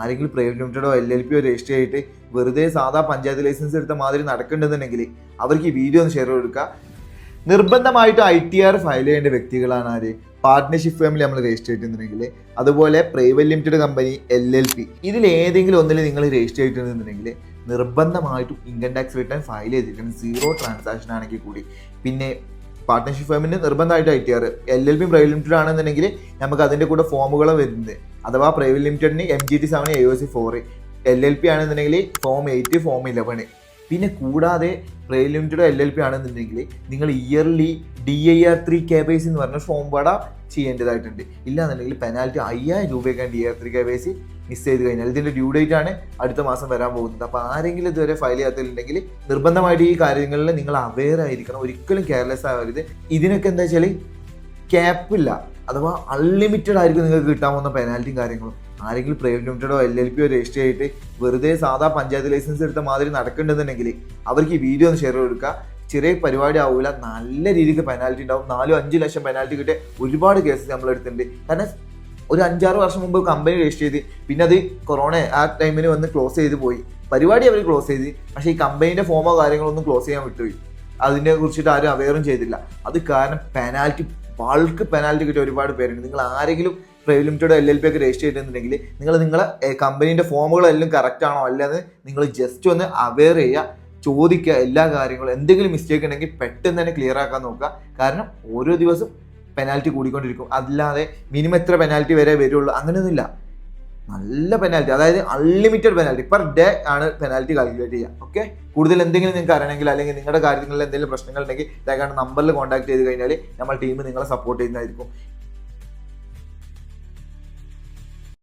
ആരെങ്കിലും പ്രൈവറ്റ് ലിമിറ്റഡോ L L പിയോ രജിസ്റ്റർ ചെയ്തിട്ട് വെറുതെ സാധാ പഞ്ചായത്ത് ലൈസൻസ് എടുത്ത മാതിരി നടക്കേണ്ടതുണ്ടെങ്കിൽ അവർക്ക് ഈ വീഡിയോ ഒന്ന് ഷെയർ കൊടുക്കുക. നിർബന്ധമായിട്ട് ഐ ടി ആർ ഫയൽ ചെയ്യേണ്ട വ്യക്തികളാണ് ആര്? പാർട്ട്ണർഷിപ്പ് ഫേമിൽ നമ്മൾ രജിസ്റ്റർ ചെയ്തിട്ടുണ്ടെങ്കിൽ അതുപോലെ private limited company L L P ഇതിൽ ഏതെങ്കിലും ഒന്നിൽ നിങ്ങൾ രജിസ്റ്റർ ചെയ്തിട്ടുണ്ടെന്നുണ്ടെങ്കിൽ നിർബന്ധമായിട്ടും ഇൻകം ടാക്സ് റിട്ടേൺ ഫയൽ ചെയ്തിരിക്കണം. സീറോ ട്രാൻസാക്ഷൻ ആണെങ്കിൽ കൂടി. പിന്നെ പാർട്ട്ണർഷിപ്പ് ഫേമിന് നിർബന്ധമായിട്ട് I T R L L P private limited ആണെന്നുണ്ടെങ്കിൽ നമുക്ക് അതിന്റെ കൂടെ ഫോമുകളും വരുന്നത്. അഥവാ പ്രൈവറ്റ് ലിമിറ്റഡിന് M G T seven A O C four L L P ആണെന്നുണ്ടെങ്കിൽ ഫോം എയ്റ്റ് ഫോം ഇലവൻ പിന്നെ കൂടാതെ private limited L L P ആണെന്നുണ്ടെങ്കിൽ നിങ്ങൾ yearly D I R three K by C എന്ന് പറഞ്ഞ ഫോം പാട ചെയ്യേണ്ടതായിട്ടുണ്ട്. ഇല്ലാന്നുണ്ടെങ്കിൽ പെനാൽറ്റി അയ്യായിരം രൂപയൊക്കെയാണ് D R three K by C miss ചെയ്ത് കഴിഞ്ഞാൽ ഇതിന്റെ ഡ്യൂ ഡേറ്റ് ആണ് അടുത്ത മാസം വരാൻ പോകുന്നത്. അപ്പോൾ ആരെങ്കിലും ഇതുവരെ ഫയൽ ചെയ്യാത്തിട്ടുണ്ടെങ്കിൽ നിർബന്ധമായിട്ട് ഈ കാര്യങ്ങളിൽ നിങ്ങൾ അവെയർ ആയിരിക്കണം. ഒരിക്കലും കെയർലെസ് ആവരുത്. ഇതിനൊക്കെ എന്താ വെച്ചാൽ ക്യാപ്പില്ല അഥവാ അൺലിമിറ്റഡ് ആയിരിക്കും നിങ്ങൾക്ക് കിട്ടാൻ പോകുന്ന പെനാൽറ്റിയും കാര്യങ്ങളും. ആരെങ്കിലും പ്രൈവറ്റ് ലിമിറ്റഡോ എൽ എൽ പിയോ രജിസ്റ്റർ ചെയ്തിട്ട് വെറുതെ സാധാ പഞ്ചായത്ത് ലൈസൻസ് എടുത്ത മാതിരി നടക്കുന്നുണ്ടെന്നുണ്ടെങ്കിൽ അവർക്ക് ഈ വീഡിയോ ഒന്ന് ഷെയർ കൊടുക്കുക ചെറിയ പരിപാടി ആവില്ല നല്ല രീതിക്ക് പെനാൽറ്റി ഉണ്ടാവും. നാലും അഞ്ച് ലക്ഷം പെനാൽറ്റി കിട്ടിയ ഒരുപാട് കേസസ് നമ്മൾ എടുത്തിട്ടുണ്ട് കാരണം ഒരു അഞ്ചാറ് വർഷം മുമ്പ് കമ്പനി രജിസ്റ്റർ ചെയ്ത് പിന്നെ അത് കൊറോണ ആ ടൈമിൽ വന്ന് ക്ലോസ് ചെയ്ത് പോയി. പരിപാടി അവർ ക്ലോസ് ചെയ്ത് പക്ഷേ ഈ കമ്പനീന്റെ ഫോമോ കാര്യങ്ങളൊന്നും ക്ലോസ് ചെയ്യാൻ വിട്ടുപോയി. അതിനെ കുറിച്ചിട്ട് ആരും അവെയറും ചെയ്തില്ല. അത് കാരണം പെനാൽറ്റി ബൾക്ക് പെനാൽറ്റി കിട്ടിയ ഒരുപാട് പേരുണ്ട്. നിങ്ങൾ ആരെങ്കിലും private limited L L P ഒക്കെ രജിസ്റ്റർ ചെയ്തിട്ടുണ്ടെങ്കിൽ നിങ്ങൾ നിങ്ങളെ കമ്പനീന്റെ ഫോമുകളെല്ലാം കറക്റ്റ് ആണോ അല്ലെന്ന് നിങ്ങൾ ജസ്റ്റ് ഒന്ന് അവെയർ ചെയ്യുക ചോദിക്കുക എല്ലാ കാര്യങ്ങളും. എന്തെങ്കിലും മിസ്റ്റേക്ക് ഉണ്ടെങ്കിൽ പെട്ടെന്ന് തന്നെ ക്ലിയർ ആക്കാൻ നോക്കുക. കാരണം ഓരോ ദിവസം പെനാൽറ്റി കൂടിക്കൊണ്ടിരിക്കും. അല്ലാതെ മിനിമം എത്ര പെനാൽറ്റി വരെ വരുള്ളൂ. അങ്ങനെയൊന്നുമില്ല. നല്ല പെനാൽറ്റി അതായത് അൺലിമിറ്റഡ് പെനാൽറ്റി പെർ ഡേ ആണ് പെനാൽറ്റി കാൽക്കുലേറ്റ് ചെയ്യുക. ഓക്കെ കൂടുതൽ എന്തെങ്കിലും നിങ്ങൾക്ക് അറിയണമെങ്കിൽ അല്ലെങ്കിൽ നിങ്ങളുടെ കാര്യങ്ങളിൽ എന്തെങ്കിലും പ്രശ്നങ്ങൾ ഉണ്ടെങ്കിൽ ഇതാക്കാണ് നമ്പറിൽ കോൺടാക്ട് ചെയ്ത് കഴിഞ്ഞാൽ നമ്മൾ ടീം നിങ്ങളെ സപ്പോർട്ട് ചെയ്യുന്നതായിരിക്കും.